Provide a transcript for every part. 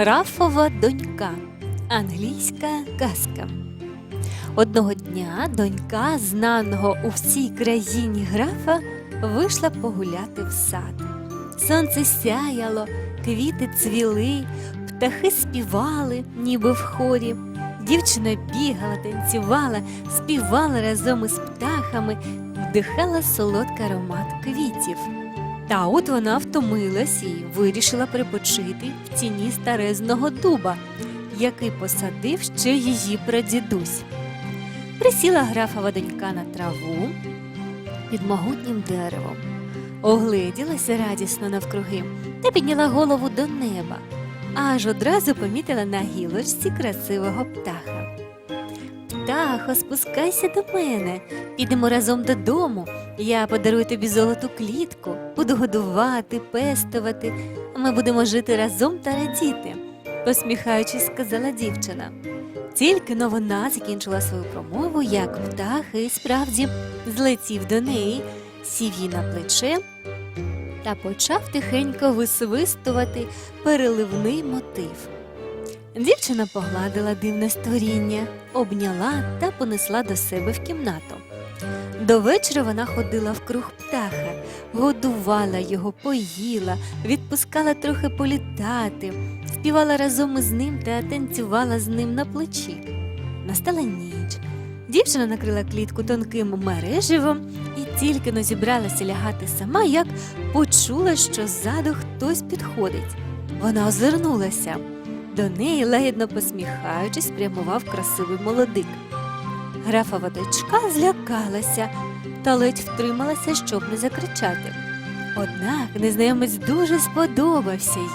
Графова донька. Англійська казка. Одного дня донька знаного у всій країні графа вийшла погуляти в сад. Сонце сяяло, квіти цвіли, птахи співали, ніби в хорі. Дівчина бігала, танцювала, співала разом із птахами, вдихала солодкий аромат квітів. Та от вона втомилась і вирішила перепочити в тіні старезного дуба, який посадив ще її прадідусь. Присіла графова донька на траву під могутнім деревом, огледілася радісно навкруги та підняла голову до неба, аж одразу помітила на гілочці красивого птаха. Птахо, спускайся до мене, підемо разом додому. Я подарую тобі золоту клітку, буду годувати, пестувати. Ми будемо жити разом та радіти, посміхаючись, сказала дівчина. Тільки но вона закінчила свою промову, як птах і справді злетів до неї, сів їй на плече та почав тихенько висвистувати переливний мотив. Дівчина погладила дивне створіння, обняла та понесла до себе в кімнату. До вечора вона ходила вкруг птаха, годувала його, поїла, відпускала трохи політати, співала разом із ним та танцювала з ним на плечі. Настала ніч. Дівчина накрила клітку тонким мереживом і тільки но зібралася лягати сама, як почула, що ззаду хтось підходить. Вона озирнулася. До неї, лагідно посміхаючись, прямував красивий молодик. Графова дочка злякалася та ледь втрималася, щоб не закричати. Однак незнайомець дуже сподобався їй.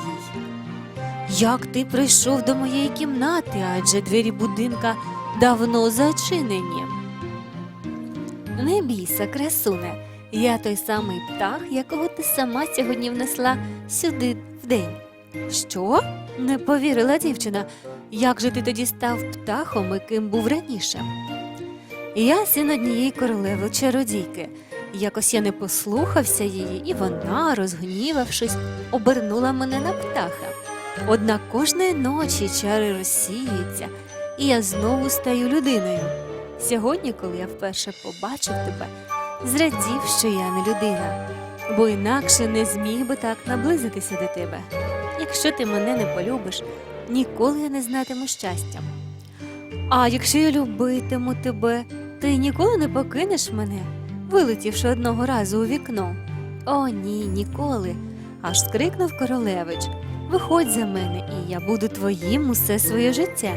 Як ти прийшов до моєї кімнати, адже двері будинка давно зачинені. Не бійся, красуне, я той самий птах, якого ти сама сьогодні внесла сюди вдень. Що? Не повірила дівчина. Як же ти тоді став птахом, яким був раніше? Я син однієї королеви чародійки. Якось я не послухався її, і вона, розгнівавшись, обернула мене на птаха. Однак кожної ночі чари розсіюються, і я знову стаю людиною. Сьогодні, коли я вперше побачив тебе, зрадів, що я не людина, бо інакше не зміг би так наблизитися до тебе. Якщо ти мене не полюбиш, ніколи я не знатиму щастя. А якщо я любитиму тебе, ти ніколи не покинеш мене, вилетівши одного разу у вікно. О, ні, ніколи. аж скрикнув королевич. Виходь за мене, і я буду твоїм усе своє життя.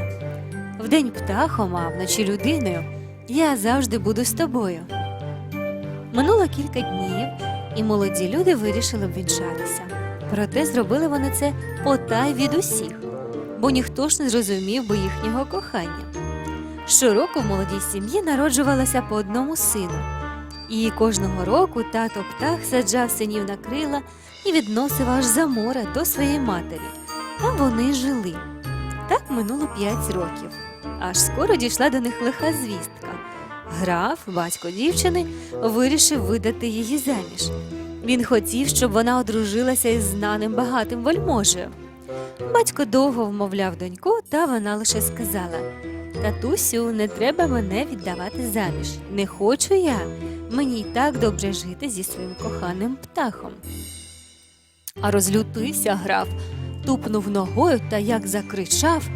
Вдень птахом, а вночі людиною, я завжди буду з тобою. Минуло кілька днів, і молоді люди вирішили обвінчатися. Проте зробили вони це потай від усіх, бо ніхто ж не зрозумів би їхнього кохання. Щороку в молодій сім'ї народжувалося по одному сину, і кожного року тато птах саджав синів на крила і відносив аж за море до своєї матері. Там вони жили. Так минуло п'ять років. Аж скоро дійшла до них лиха звістка. Граф, батько дівчини, вирішив видати її заміж. Він хотів, щоб вона одружилася із знаним багатим вельможею. Батько довго вмовляв доньку, та вона лише сказала Татусю, не треба мене віддавати заміж. Не хочу я. Мені й так добре жити зі своїм коханим птахом. А розлютився граф, тупнув ногою та як закричав.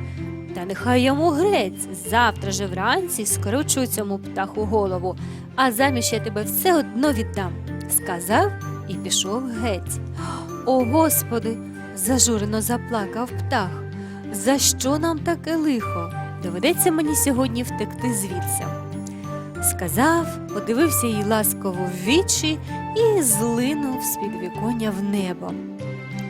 Та нехай йому грець, завтра же вранці скручу цьому птаху голову, а заміж я тебе все одно віддам, сказав і пішов геть. О, Господи, зажурено заплакав птах. За що нам таке лихо? Доведеться мені сьогодні втекти звідси. Сказав, подивився їй ласково в вічі і злинув з підвіконня в небо.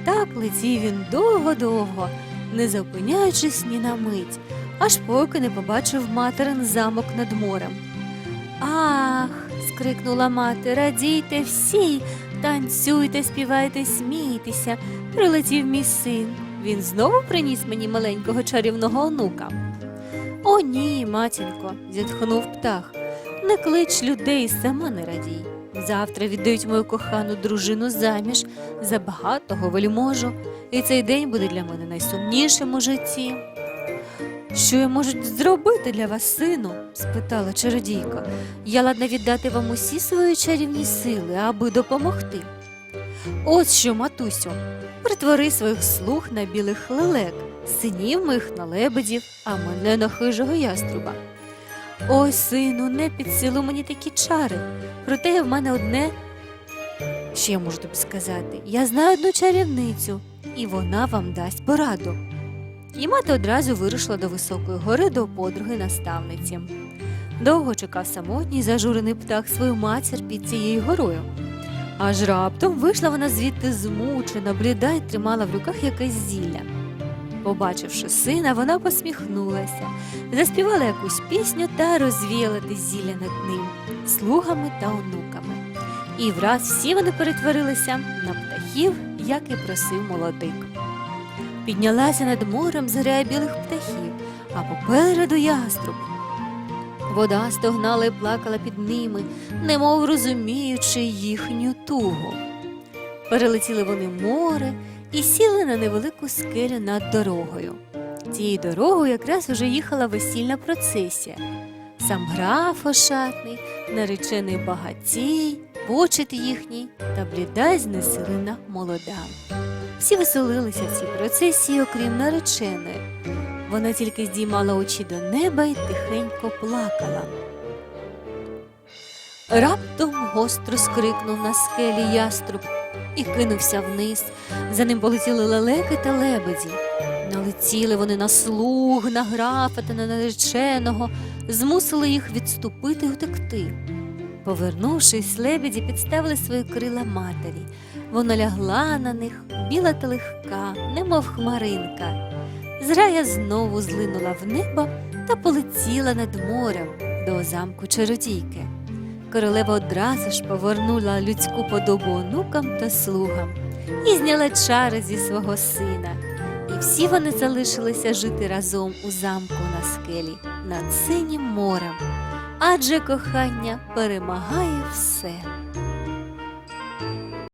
Так летів він довго-довго, не зупиняючись ні на мить, аж поки не побачив материн замок над морем. Ах. скрикнула мати, радійте всі, танцюйте, співайте, смійтеся. Прилетів мій син. Він знову приніс мені маленького чарівного онука. О, ні, матінко, зітхнув птах. Не клич людей, сама не радій. Завтра віддають мою кохану дружину заміж за багатого вельможу, і цей день буде для мене найсумнішим у житті. Що я можу зробити для вас, сину? спитала чародійка. Я ладна віддати вам усі свої чарівні сили, аби допомогти. Ось що, матусю, притвори своїх слуг на білих лелек, синів моїх на лебедів, а мене на хижого яструба. Ой, сину, не під силу мені такі чари. Проте є в мене одне. Що я можу тобі сказати? Я знаю одну чарівницю, і вона вам дасть пораду. І мати одразу вирушила до високої гори до подруги наставниці. Довго чекав самотній зажурений птах свою матір під цією горою. Аж раптом вийшла вона звідти змучена, бліда й тримала в руках якесь зілля. Побачивши сина, вона посміхнулася, заспівала якусь пісню та розвіяла те зілля над ним, слугами та онуками. І враз всі вони перетворилися на птахів, як і просив молодик. Піднялася над морем зграя білих птахів, а попереду яструб. Вода стогнала і плакала під ними, немов розуміючи їхню тугу. Перелетіли вони море і сіли на невелику скелю над дорогою. Цією дорогою якраз уже їхала весільна процесія. Сам граф ошатний, наречений багатій, почет їхній та бліда знесилена молода. Всі веселилися в цій процесії, окрім нареченої. Вона тільки здіймала очі до неба і тихенько плакала. Раптом гостро скрикнув на скелі яструб і кинувся вниз. За ним полетіли лелеки та лебеді. Налетіли вони на слуг, на графа та на нареченого, змусили їх відступити й утекти. Повернувшись, лебеді підставили свої крила матері. Вона лягла на них, біла та легка, немов хмаринка. Зграя знову злинула в небо та полетіла над морем до замку чародійки. Королева одразу ж повернула людську подобу онукам та слугам і зняла чари зі свого сина. І всі вони залишилися жити разом у замку на скелі над синім морем. Адже кохання перемагає все.